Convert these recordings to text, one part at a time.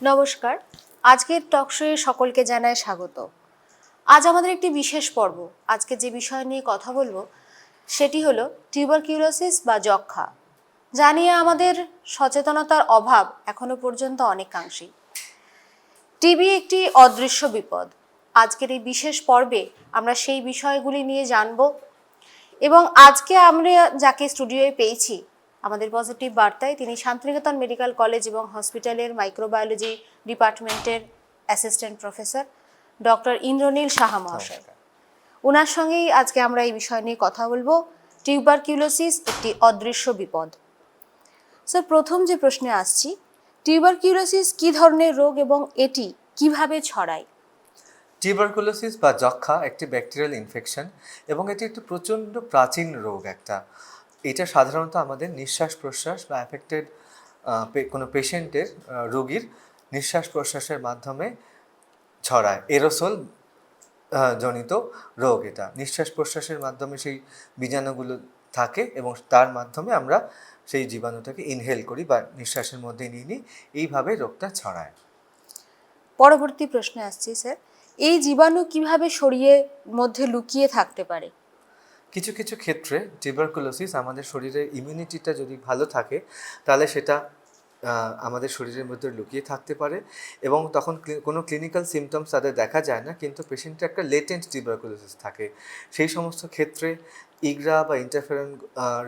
নমস্কার। আজকের টক শোয়ে সকলকে জানায় স্বাগত। আজ আমাদের একটি বিশেষ পর্ব। আজকে যে বিষয় নিয়ে কথা বলব, সেটি হলো টিউবারকিউলোসিস বা যক্ষা জানিয়ে আমাদের সচেতনতার অভাব এখনও পর্যন্ত অনেকাংশেই। টিবি একটি অদৃশ্য বিপদ। আজকের এই বিশেষ পর্বে আমরা সেই বিষয়গুলি নিয়ে জানব এবং আজকে আমরা যাকে স্টুডিওয়ে পেয়েছি আমাদের পজিটিভ বার্তায় তিনি শান্তিনিকেতন মেডিকেল কলেজ এবং হসপিটালের মাইক্রোবায়োলজি ডিপার্টমেন্টের assistant professor doctor Indranil Saha মহাশয়। ওনার সঙ্গেই আজকে আমরা এই বিষয় নিয়ে কথা বলব। টিউবারকিউলোসিস একটি অদৃশ্য বিপদ। স্যার প্রথম যে প্রশ্নে আসছি টিউবারকিউলোসিস কি ধরনের রোগ এবং এটি কীভাবে ছড়ায়? টিউবারকুলোসিস বা যক্ষা একটি ব্যাকটেরিয়াল ইনফেকশন এবং এটি একটি প্রচণ্ড প্রাচীন রোগ একটা। এটা সাধারণত আমাদের নিঃশ্বাস প্রশ্বাস বা অ্যাফেক্টেড কোনো পেশেন্টের রোগীর নিঃশ্বাস প্রশ্বাসের মাধ্যমে ছড়ায়। এরোসোল জনিত রোগ এটা। নিঃশ্বাস প্রশ্বাসের মাধ্যমে সেই বীজাণুগুলো থাকে এবং তার মাধ্যমে আমরা সেই জীবাণুটাকে ইনহেল করি বা নিঃশ্বাসের মধ্যে নিয়ে নিই। এইভাবে রোগটা ছড়ায়। পরবর্তী প্রশ্নে আসছি স্যার এই জীবাণু কীভাবে শরীরের মধ্যে লুকিয়ে থাকতে পারে? কিছু কিছু ক্ষেত্রে টিউবারকুলোসিস আমাদের শরীরের ইমিউনিটিটা যদি ভালো থাকে, তাহলে সেটা আমাদের শরীরের মধ্যে লুকিয়ে থাকতে পারে এবং তখন কোনো ক্লিনিক্যাল সিমটমস তাদের দেখা যায় না, কিন্তু পেশেন্টের একটা লেটেন্ট টিউবারকুলোসিস থাকে। সেই সমস্ত ক্ষেত্রে ইগরা বা ইন্টারফেরন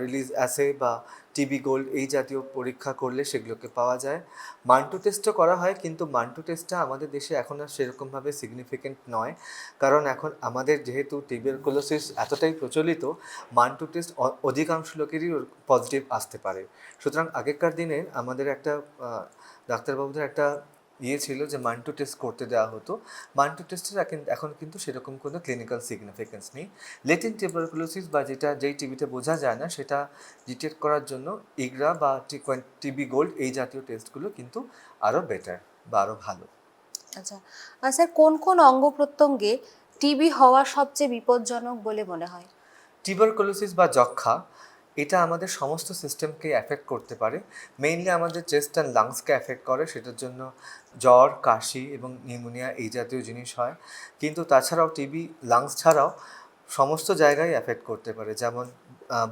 রিলিজ অ্যাসে বা টিবি গোল্ড এই জাতীয় পরীক্ষা করলে সেগুলোকে পাওয়া যায়। মান্টু টেস্টও করা হয়, কিন্তু মান্টু টেস্টটা আমাদের দেশে এখন আর সেরকমভাবে সিগনিফিকেন্ট নয়। কারণ এখন আমাদের যেহেতু টিউবারকুলোসিস এতটাই প্রচলিত মান্টু টেস্ট অধিকাংশ লোকেরই পজিটিভ আসতে পারে। সুতরাং আগেকার দিনে আমাদের একটা ডাক্তারবাবুদের একটা ইয়ে ছিল যে মান্টু টেস্ট করতে দেওয়া হতো। মান্টু টেস্টের এখন- এখন কিন্তু সেরকম কোনো ক্লিনিক্যাল সিগনিফিকেন্স নেই। লেটিন টিউবারকুলোসিস বা যেটা যেই টিবিতে বোঝা যায় না সেটা ডিটেক্ট করার জন্য ইগরা বা টিবি গোল্ড এই জাতীয় টেস্টগুলো কিন্তু আরও বেটার বা আরও ভালো। আচ্ছা স্যার কোন কোন অঙ্গ প্রত্যঙ্গে টিবি হওয়া সবচেয়ে বিপজ্জনক বলে মনে হয়? টিউবারকুলোসিস বা যক্ষা এটা আমাদের সমস্ত সিস্টেমকে অ্যাফেক্ট করতে পারে। মেইনলি আমাদের চেস্ট অ্যান্ড লাংসকে অ্যাফেক্ট করে, সেটার জন্য জ্বর, কাশি এবং নিউমোনিয়া এই জাতীয় জিনিস হয়। কিন্তু তাছাড়াও টিবি লাংস ছাড়াও সমস্ত জায়গায় অ্যাফেক্ট করতে পারে। যেমন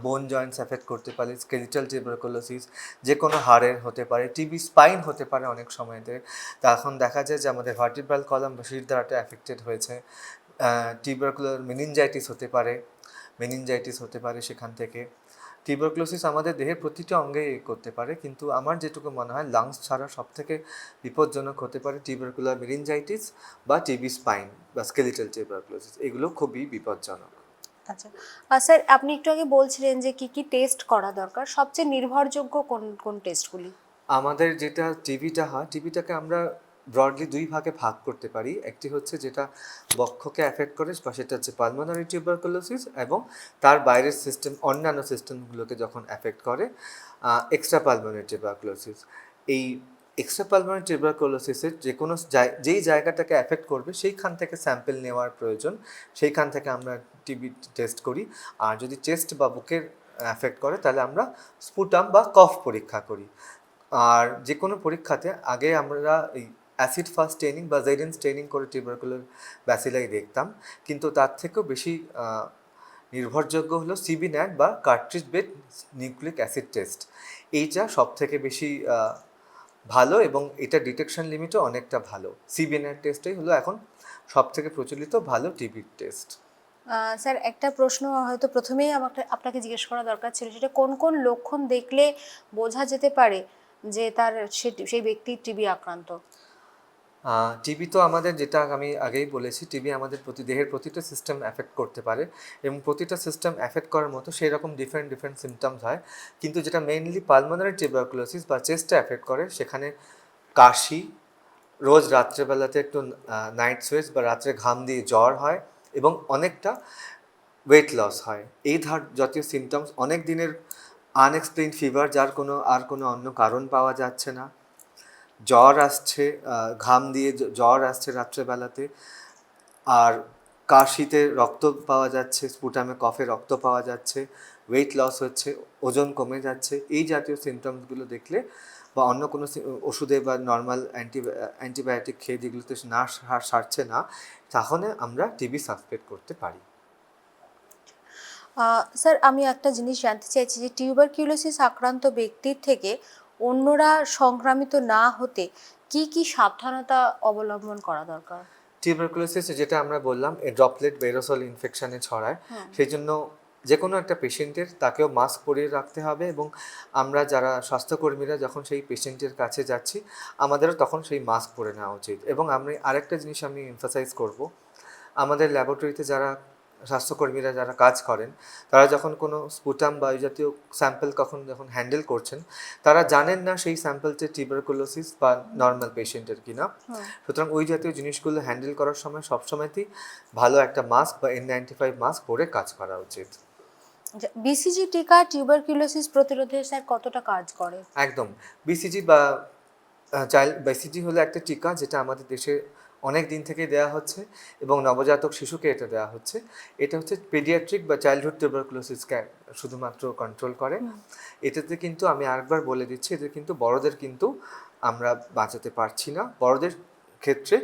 বোন জয়েন্টস অ্যাফেক্ট করতে পারে স্কেলিটাল টিউবারকুলোসিস যে কোনো হাড়ের হতে পারে টিবি স্পাইন হতে পারে অনেক সময়তে। তা এখন দেখা যায় যে আমাদের ভার্টিব্রাল কলাম বা শিরদাঁড়াটা অ্যাফেক্টেড হয়েছে। টিউবারকুলার মেনিনজাইটিস হতে পারে মেনিনজাইটিস হতে পারে সেখান থেকে। টিউবারকুলোসিস আমাদের দেহের প্রতিটা অঙ্গে করতে পারে কিন্তু আমার যেটুকু মনে হয় লাংস ছাড়া সব থেকে বিপজ্জনক হতে পারে টিউবারকুলার মেরিনজাইটিস বা টিবি স্পাইন বা স্কেলিটাল টিউবারক্লোসিস এগুলো খুবই বিপজ্জনক। আচ্ছা স্যার আপনি একটু আগে বলছিলেন যে কি কি টেস্ট করা দরকার সবচেয়ে নির্ভরযোগ্য কোন কোন টেস্টগুলি আমাদের যেটা টিভিটা হয় টিভিটাকে আমরা ব্রডলি দুই ভাগে ভাগ করতে পারি। একটি হচ্ছে যেটা বক্ষকে অ্যাফেক্ট করে, বা সেটা হচ্ছে পালমোনারি টিউবারকুলোসিস এবং তার বাইরের সিস্টেম অন্যান্য সিস্টেমগুলোকে যখন অ্যাফেক্ট করে এক্সট্রা পালমোনারি টিউবারকুলোসিস এই এক্সট্রা পালমোনারি টিউবারকুলোসিসের যে কোনো যেই জায়গাটাকে অ্যাফেক্ট করবে, সেইখান থেকে স্যাম্পেল নেওয়ার প্রয়োজন। সেইখান থেকে আমরা টিবি টেস্ট করি। আর যদি চেস্ট বা বুকের অ্যাফেক্ট করে, তাহলে আমরা স্পুটাম বা কফ পরীক্ষা করি। আর যে কোনো পরীক্ষাতে আগে আমরা এই অ্যাসিড ফাস্ট ট্রেনিং বা জেডেন ট্রেনিং করে টিউবারকুলার ব্যাসিলাই দেখতাম। কিন্তু তার থেকেও বেশি নির্ভরযোগ্য হলো সিবি ন্যাট বা cartridge based nucleic acid test এইটা সব থেকে বেশি ভালো এবং এটা ডিটেকশন লিমিটও অনেকটা ভালো। সিবি ন্যাট টেস্টটাই হলো এখন সব থেকে প্রচলিত ভালো টিবি টেস্ট স্যার, একটা প্রশ্ন হয়তো প্রথমেই আমাকে, আপনাকে জিজ্ঞেস করা দরকার ছিল, সেটা কোন কোন লক্ষণ দেখলে বোঝা যেতে পারে যে তার সেই ব্যক্তি টিবি আক্রান্ত? টিবি তো আমাদের যেটা আমি আগেই বলেছি টিবি আমাদের প্রতি দেহের প্রতিটা সিস্টেম অ্যাফেক্ট করতে পারে এবং প্রতিটা সিস্টেম অ্যাফেক্ট করার মতো সেই রকম ডিফারেন্ট ডিফারেন্ট সিমটমস হয়। কিন্তু যেটা মেইনলি পালমোনারি টিউবারকুলোসিস বা চেস্টে অ্যাফেক্ট করে, সেখানে কাশি, রোজ রাত্রেবেলাতে একটু নাইট সোয়েস বা রাত্রে ঘাম দিয়ে জ্বর হয় এবং অনেকটা ওয়েট লস হয়। এই ধার, জাতীয় সিমটমস অনেক দিনের আনএক্সপ্লেইন ফিভার যার কোনো আর কোনো অন্য কারণ পাওয়া যাচ্ছে না। জ্বর আসছে ঘাম দিয়ে জ্বর আসছে রাত্রেবেলাতে। আর কাশিতে রক্ত পাওয়া যাচ্ছে, স্পুটামে কফে রক্ত পাওয়া যাচ্ছে ওয়েট লস হচ্ছে, ওজন কমে যাচ্ছে। এই জাতীয় সিমটমসগুলো দেখলে বা অন্য কোনো ওষুধে বা নর্মাল অ্যান্টি অ্যান্টিবায়োটিক খেয়ে যেগুলোতে না সারছে না, তাহলে আমরা টিবি সাসপেক্ট করতে পারি। স্যার, আমি একটা জিনিস জানতে চাইছি যে টিউবার টিউবারকিউলোসিস আক্রান্ত ব্যক্তির থেকে অন্যরা সংক্রামিত না হতে কি কি সাবধানতা অবলম্বন করা দরকার? টিউবারকুলোসিস যেটা আমরা বললাম এই ড্রপলেট বেরোসল ইনফেকশনে ছড়ায়। সেই জন্য যে কোনো একটা পেশেন্টের তাকেও মাস্ক পরিয়ে রাখতে হবে এবং আমরা যারা স্বাস্থ্যকর্মীরা যখন সেই পেশেন্টের কাছে যাচ্ছি আমাদেরও তখন সেই মাস্ক পরে নেওয়া উচিত। এবং আমি আরেকটা জিনিস আমি এমফাসাইজ করব। আমাদের ল্যাবরেটরিতে যারা স্বাস্থ্যকর্মীরা যারা কাজ করেন তারা যখন কোনো স্পুটাম বা জাতীয় স্যাম্পল কখন যখন হ্যান্ডেল করছেন তারা জানেন না সেই স্যাম্পলটি টিউবারকুলোসিস বা নর্মাল পেশেন্টের কিনা। সুতরাং ওই জাতীয় জিনিসগুলো হ্যান্ডেল করার সময় সবসময়তেই ভালো একটা মাস্ক বা এন নাইনটি ফাইভ মাস্ক পরে কাজ করা উচিত। বিসিজি টিকা টিউবারকিউলোসিস প্রতিরোধে স্যার কতটা কাজ করে? একদম। বিসিজি বা চাইল্ড বিসিজি হলো একটা টিকা যেটা আমাদের দেশে অনেক দিন থেকেই দেওয়া হচ্ছে এবং নবজাতক শিশুকে এটা দেওয়া হচ্ছে। এটা হচ্ছে পেডিয়াট্রিক বা চাইল্ডহুড টিউবারকুলোসিসকে শুধুমাত্র কন্ট্রোল করে। এটাতে কিন্তু আমি আরেকবার বলে দিচ্ছি এতে কিন্তু বড়দের কিন্তু আমরা বাঁচাতে পারছি না। বড়দের ক্ষেত্রে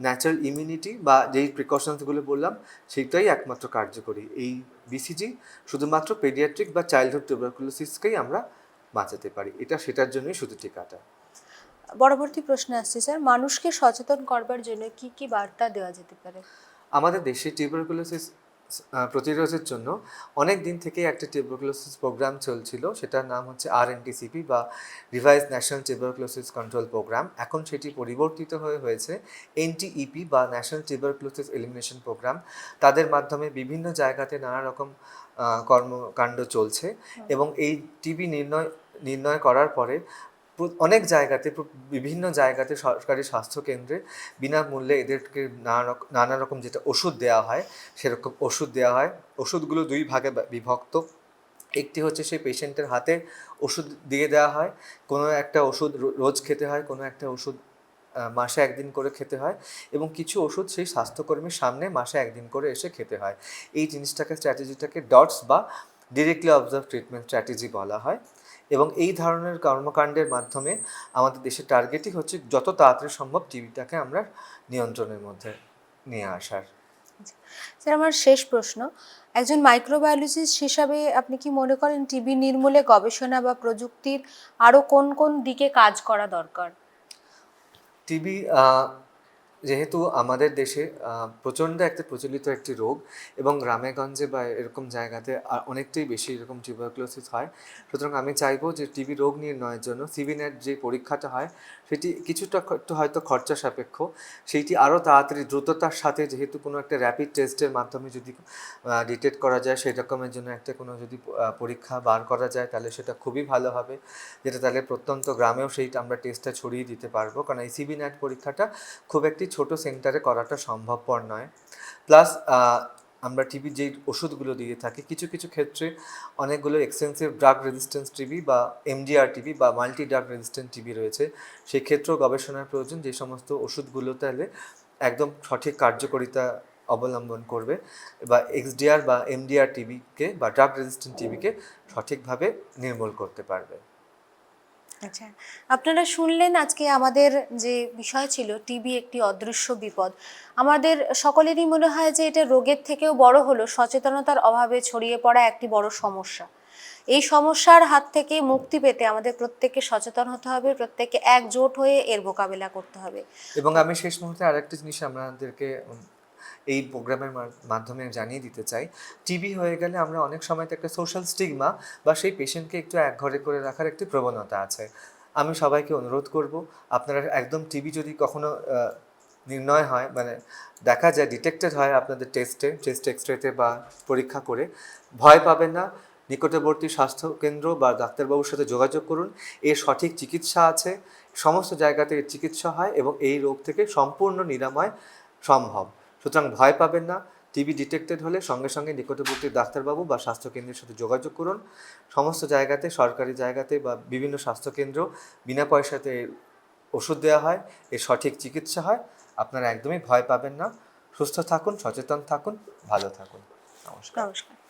ন্যাচারাল ইমিউনিটি বা যেই প্রিকশনসগুলো বললাম সেটাই একমাত্র কার্যকরী। এই বিসিজি শুধুমাত্র পেডিয়াট্রিক বা চাইল্ডহুড টিউবারকুলোসিসকেই আমরা বাঁচাতে পারি। এটা সেটার জন্যই শুধু টিকাটা। পরবর্তী প্রশ্ন আসছে স্যার। মানুষকে সচেতন করবার জন্য কি কি বার্তা দেওয়া যেতে পারে? আমাদের দেশে টিউবারকুলোসিস প্রতিরোধের জন্য অনেক দিন থেকেই একটা টিউবারকুলোসিস প্রোগ্রাম চলছিল। সেটার নাম হচ্ছে আর এনটিসিপি বা revise national tuberculosis control programme এখন সেটি পরিবর্তিত হয়ে হয়েছে এনটিইপি বা ন্যাশনাল টিউবারকুলোসিস এলিমিনেশন প্রোগ্রাম তাদের মাধ্যমে বিভিন্ন জায়গাতে নানা রকম কর্মকাণ্ড চলছে এবং এই টিবি নির্ণয় নির্ণয় করার প্র- অনেক জায়গাতে বিভিন্ন জায়গাতে সরকারি স্বাস্থ্য কেন্দ্রে বিনামূল্যে এদেরকে নানা নানা রকম যেটা ওষুধ দেওয়া হয়, সেরকম ওষুধ দেওয়া হয়। ওষুধগুলো দুই ভাগে বিভক্ত। একটি হচ্ছে সেই পেশেন্টের হাতে ওষুধ দিয়ে দেওয়া হয়। কোনো একটা ওষুধ রোজ খেতে হয়, কোনো একটা ওষুধ মাসে একদিন করে খেতে হয় এবং কিছু ওষুধ সেই স্বাস্থ্যকর্মীর সামনে মাসে একদিন করে এসে খেতে হয়। এই জিনিসটাকে, স্ট্র্যাটেজিটাকে, ডটস বা ডিরেক্টলি অবজার্ভ ট্রিটমেন্ট স্ট্র্যাটেজি বলা হয় এবং এই ধরনের কর্মকাণ্ডের মাধ্যমে আমাদের দেশের টার্গেটই হচ্ছে যত তাড়াতাড়ি সম্ভব টিভিটাকে আমরা নিয়ন্ত্রণের মধ্যে নিয়ে আসার। স্যার আমার শেষ প্রশ্ন। একজন মাইক্রোবায়োলজিস্ট হিসাবে আপনি কি মনে করেন টিবি নির্মূলে গবেষণা বা প্রযুক্তির আরও কোন কোন দিকে কাজ করা দরকার? টিবি যেহেতু আমাদের দেশে প্রচণ্ড একটা প্রচলিত একটি রোগ এবং গ্রামে গঞ্জে বা এরকম জায়গাতে অনেকটাই বেশি এরকম টিউবারকুলোসিস হয়। সুতরাং আমি চাইব যে টিবি রোগ নির্ণয়ের জন্য সিবিনেট যে পরীক্ষাটা হয়, সেটি কিছুটা একটু হয়তো খরচা সাপেক্ষ, সেইটি আরও তাড়াতাড়ি দ্রুততার সাথে যেহেতু কোনো একটা র্যাপিড টেস্টের মাধ্যমে যদি ডিটেক্ট করা যায়, সেই রকমের জন্য একটা কোনো যদি পরীক্ষা বার করা যায়, তাহলে সেটা খুবই ভালো হবে। যেটা তাহলে প্রত্যন্ত গ্রামেও সেই আমরা টেস্টটা ছড়িয়ে দিতে পারব। কারণ এই সিবি ন্যাট পরীক্ষাটা খুব একটি ছোট সেন্টারে করাটা সম্ভবপর নয়। প্লাস আমরা টিবির যেই ওষুধগুলো দিয়ে থাকি, কিছু কিছু ক্ষেত্রে অনেকগুলো এক্সটেন্সিভ ড্রাগ রেজিস্ট্যান্স টিবি বা এমডিআর টিবি বা মাল্টি ড্রাগ রেজিস্ট্যান্ট টিবি রয়েছে। সেই ক্ষেত্রেও গবেষণার প্রয়োজন যে সমস্ত ওষুধগুলো তাহলে একদম সঠিক কার্যকারিতা অবলম্বন করবে বা এক্সডিআর বা এমডিআর টিবিকে বা ড্রাগ রেজিস্ট্যান্ট টিবিকে সঠিকভাবে নির্মূল করতে পারবে। আচ্ছা আপনারা শুনলেন আজকে আমাদের যে বিষয় ছিল টিবি একটি অদৃশ্য বিপদ। আমাদের সকলেরই মনে হয় যে এটা রোগের থেকেও বড় হলো, সচেতনতার অভাবে ছড়িয়ে পড়া একটি বড় সমস্যা। এই সমস্যার হাত থেকে মুক্তি পেতে আমাদের প্রত্যেককে সচেতন হতে হবে, প্রত্যেককে একজোট হয়ে এর মোকাবিলা করতে হবে। এবং আমি শেষ মুহূর্তে আরেকটা জিনিস আমাদেরকে এই প্রোগ্রামের মাধ্যমে জানিয়ে দিতে চাই। টিবি হয়ে গেলে আমরা অনেক সময় একটা সোশ্যাল স্টিগমা বা সেই পেশেন্টকে একটু একঘরে করে রাখার একটি প্রবণতা আছে। আমি সবাইকে অনুরোধ করব, আপনারা একদম টিবি যদি কখনো নির্ণয় হয় মানে দেখা যায় ডিটেক্টেড হয় আপনাদের টেস্টে চেস্ট এক্সরেতে বা পরীক্ষা করে, ভয় পাবেন না। নিকটবর্তী স্বাস্থ্য কেন্দ্র বা ডাক্তারবাবুর সাথে যোগাযোগ করুন। এর সঠিক চিকিৎসা আছে। সমস্ত জায়গাতে এর চিকিৎসা হয় এবং এই রোগ থেকে সম্পূর্ণ নিরাময় সম্ভব। সুতরাং ভয় পাবেন না। টিবি ডিটেক্টেড হলে সঙ্গে সঙ্গে নিকটবর্তী ডাক্তারবাবু বা স্বাস্থ্যকেন্দ্রের সাথে যোগাযোগ করুন। সমস্ত জায়গাতে, সরকারি জায়গাতে বা বিভিন্ন স্বাস্থ্যকেন্দ্র বিনা পয়সাতে ওষুধ দেওয়া হয়, এর সঠিক চিকিৎসা হয়। আপনারা একদমই ভয় পাবেন না। সুস্থ থাকুন, সচেতন থাকুন, ভালো থাকুন। নমস্কার। নমস্কার।